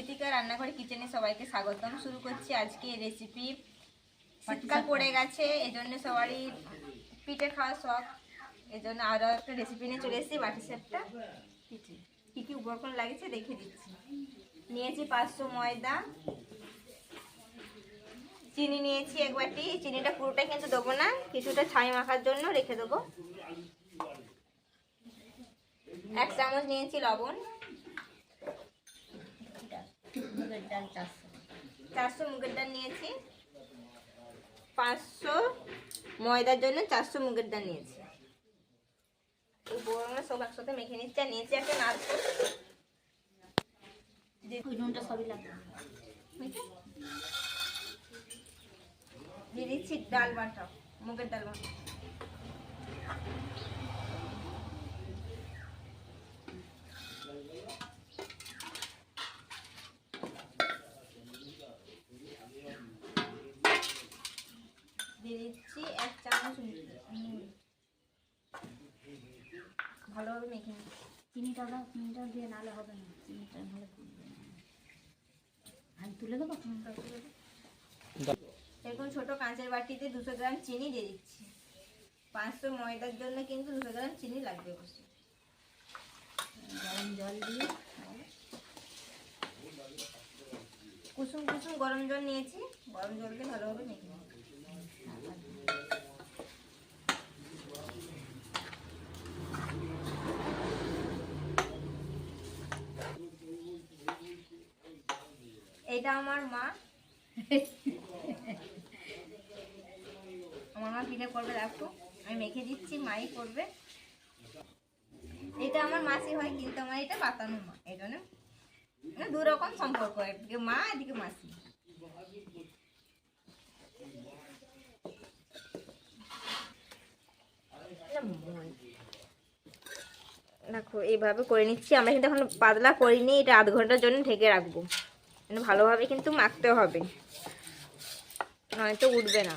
ঋতিকা রান্নাঘরে কিচেনে সবাইকে স্বাগতম। শুরু করছি আজকে রেসিপি শীতকাল পড়ে গেছে এজন্য সবারই পিঠে খাওয়া শখ। এজন্য আরও একটা রেসিপি নিয়ে চলে এসেছি বাটি সেটটা পিঠে। কী কী উপকরণ লাগছে দেখে দিচ্ছি। নিয়েছি পাঁচশো ময়দা। চিনি নিয়েছি এক বাটি। চিনিটা পুরোটাই কিন্তু দেবো না কিছুটা ছাই মাখার জন্য রেখে দেবো। এক চামচ নিয়েছি লবণ। মুগের ডাল চারশো চারশো মুগের ডাল নিয়েছি। পাঁচশো ময়দার জন্য চারশো মুগের ডাল নিয়েছি বড়গুলো সব একসাথে মেখে নিচ্ছি নিয়েছি একটা নারকেল। নুনটা সবই লাগবে। দিয়ে দিচ্ছি ডাল বাটা, মুগের ডাল বাটা দিয়ে দিচ্ছি এক চামচ নুন। ভালোভাবে মেখে নিচ্ছি চিনিটা দাও চিনিটা দিয়ে নালে হবে না। চিনিটা নাহলে ফুটবে আমি তুলে দেবো? এরকম ছোট কাঁচের বাটিতে দুশো গ্রাম চিনি দিয়ে দিচ্ছি। পাঁচশো ময়দার জন্য কিন্তু দুশো গ্রাম চিনি লাগবে অবশ্যই গরম জল দিয়ে কুসুম কুসুম গরম জল নিয়েছি। গরম জলকে ভালোভাবে মেখে এটা আমার মা। আমার মা পিঠে করবে, দেখো। আমি মেখে দিচ্ছি, মাই করবে। এটা আমার মাসি হয়, কিন্তু আমার এটা পাতানো মা। এই জন্য মানে দু রকম সম্পর্ক। একদিকে মা, এদিকে মাসি। দেখো, এইভাবে করে নিচ্ছি। আমরা কিন্তু এখন পাতলা করিনি, এটা আধ ঘণ্টার জন্য ঢেকে রাখব। ভালোভাবে কিন্তু মাখতে হবে। নয়তো উঠবে না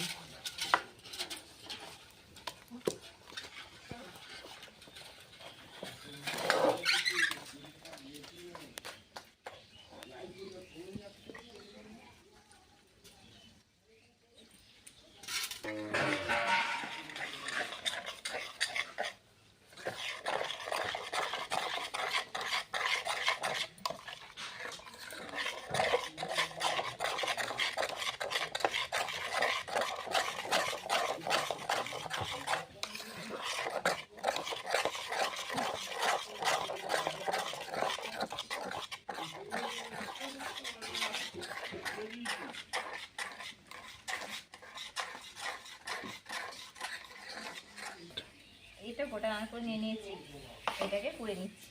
এটা গোটা রান্না করে নিয়ে নিয়েছি। এটাকে পুড়ে নিচ্ছি।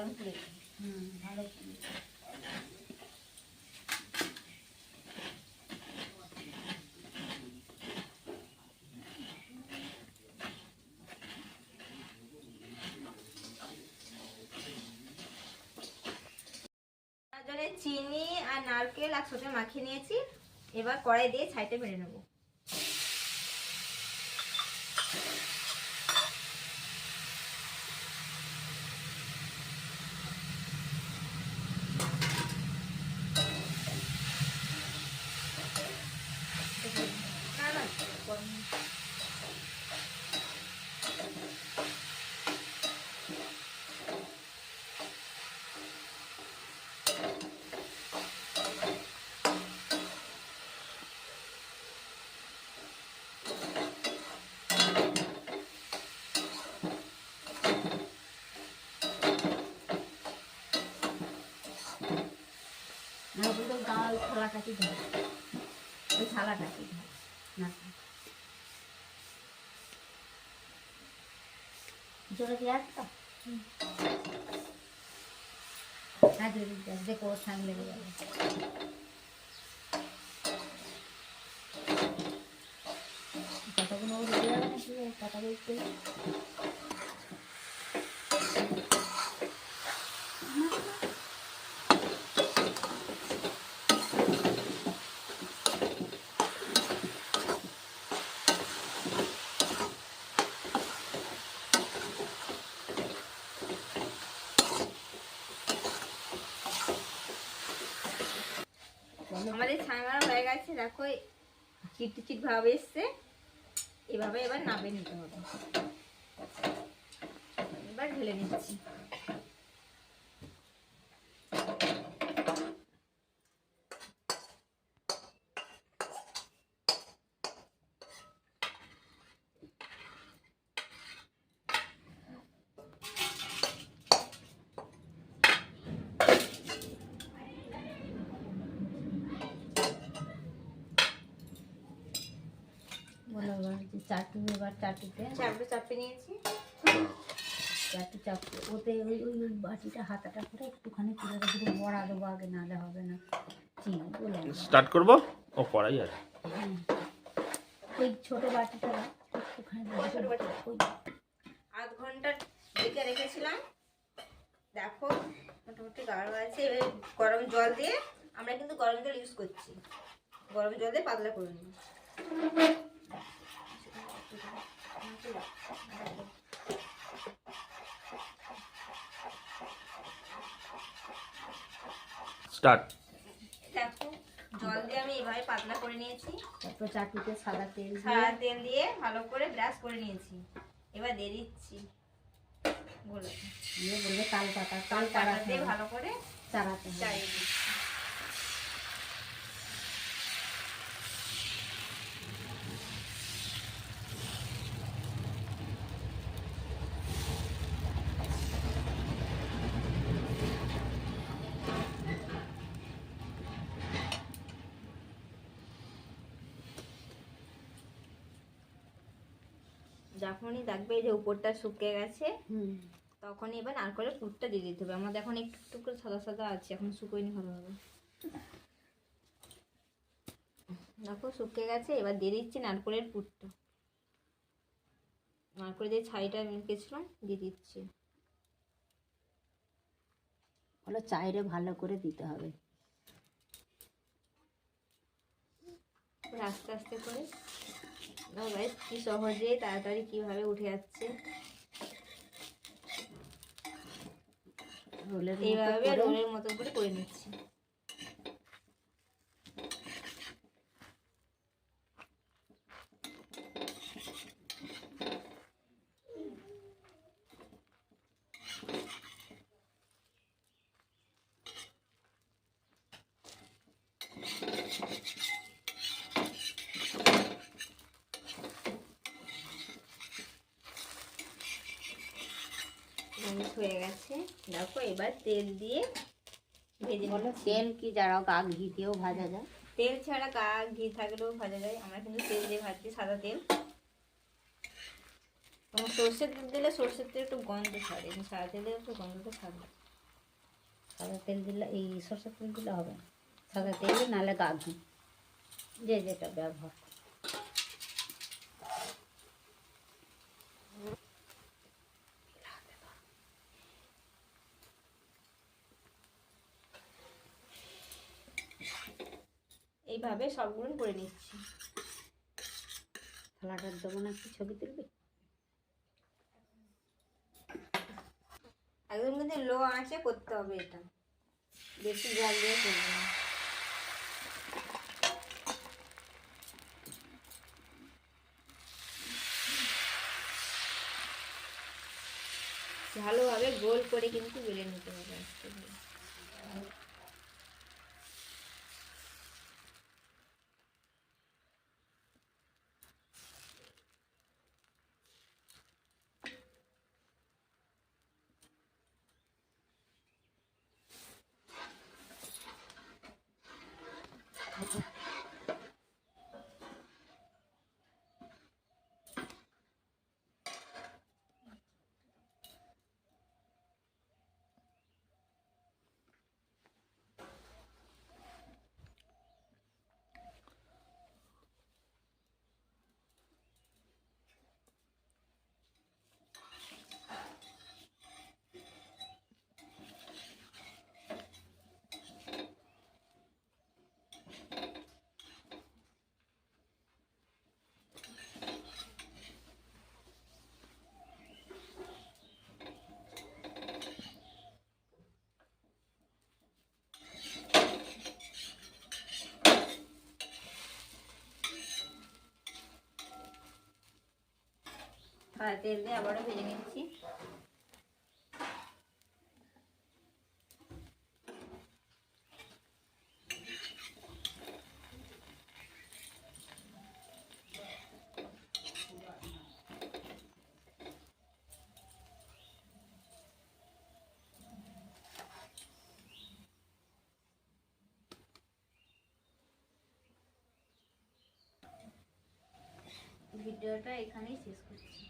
দারুণ ভালো চিনি আর নারকেল একসাথে মাখিয়ে নিয়েছি। এবার কড়াই দিয়ে ছাইতে বেড়ে নেব না, না, গরম। থালাটা কি ধর। ওই থালাটা কি ধর? না। জোরে দিয়ে তো? হ্যাঁ জোরে দিয়ে আস, দেখো ওর ঠান্ডা লেগে যাবে কতগুলো রেডি হবে নাকি ও কথা বলতে আমাদের ছাই মারা হয়ে গেছে দেখো চিট চিট ভাব এসছে। এভাবে এবার নামে নিতে হবে। এবার ঢেলে নিচ্ছি বলো এবার যে চাটু এবার চাটুতে। চাপড়ে চাপড়ে নিয়েছি। চাটু চাপ ওতে ওই ওই ওই বাটিটা হাতাটা করে একটুখানি তুলে শুধু বড়া দেবো আগে নাহলে হবে না। চিনি বলে স্টার্ট করব? ও করাই আছে হুম। ওই ছোটো বাটিটা একটুখানি ছোট বাটি? ওই আধ ঘণ্টা ঢেকে রেখেছিলাম। দেখো মোটামুটি গাঢ় আছে এবার গরম জল দিয়ে আমরা কিন্তু গরম জল ইউজ করছি। গরম জল দিয়ে পাতলা করে নিই। স্টার্ট। দেখো জল দিয়ে আমি এভাবে পাতলা করে নিয়েছি। তারপর চাটুতে সাদা তেল সাদা তেল দিয়ে ভালো করে ব্রাশ করে নিয়েছি। এবার দিয়ে দিচ্ছি বলে দিয়ে বলবে তাল পাতা তাল পাতা দিয়ে ভালো করে চারাতে হবে। যখনই দেখবে যে উপরটা শুকিয়ে গেছে হুম। তখনই এবার নারকলের পুরটা দিয়ে দিতে হবে। আমাদের এখন একটু একটু করে সাদা সাদা আছে এখন শুকোয়নি ভালোভাবে। দেখো শুকিয়ে গেছে এবার দিয়ে দিচ্ছি নারকলের পুরটা। নারকলের যে ছাইটা মেখেছিলাম দিয়ে দিচ্ছি। বলো চাইরে ভালো করে দিতে হবে। আস্তে আস্তে করে কি সহজে তাড়াতাড়ি কীভাবে উঠে যাচ্ছে? এইভাবে রোলের মতো করে করে নিচ্ছি। হয়ে গেছে। দেখো এবার তেল দিয়ে ভেজে বলো তেল কি যারা গা ঘি দিয়েও ভাজা যায়। তেল ছাড়া গা ঘি থাকলেও ভাজা যায়। আমরা কিন্তু তেল দিয়ে ভাজছি সাদা তেল। এবং সর্ষের তেল দিলে সর্ষের তেল একটু গন্ধ ছাড়ে সাদা তেলে একটু গন্ধটা ছাড়বে সাদা তেল দিলে এই সরষের তেল দিলে হবে না। সাদা তেল নাহলে গা ঘি। যে যেটা ব্যবহার করে। এইভাবে সবগুলো করে নিচ্ছি। থালাটার দেবো না একটু ছবি তুলবি। একদম কিন্তু লো আঁচে করতে হবে এটা। বেশি জল দিয়ে করবে না। ভালোভাবে গোল করে কিন্তু বেলে নিতে হবে আস্তে 孩子。সাদা তেল দিয়ে আবারও ভেজে নিচ্ছি। ভিডিওটা এখানেই শেষ করছি।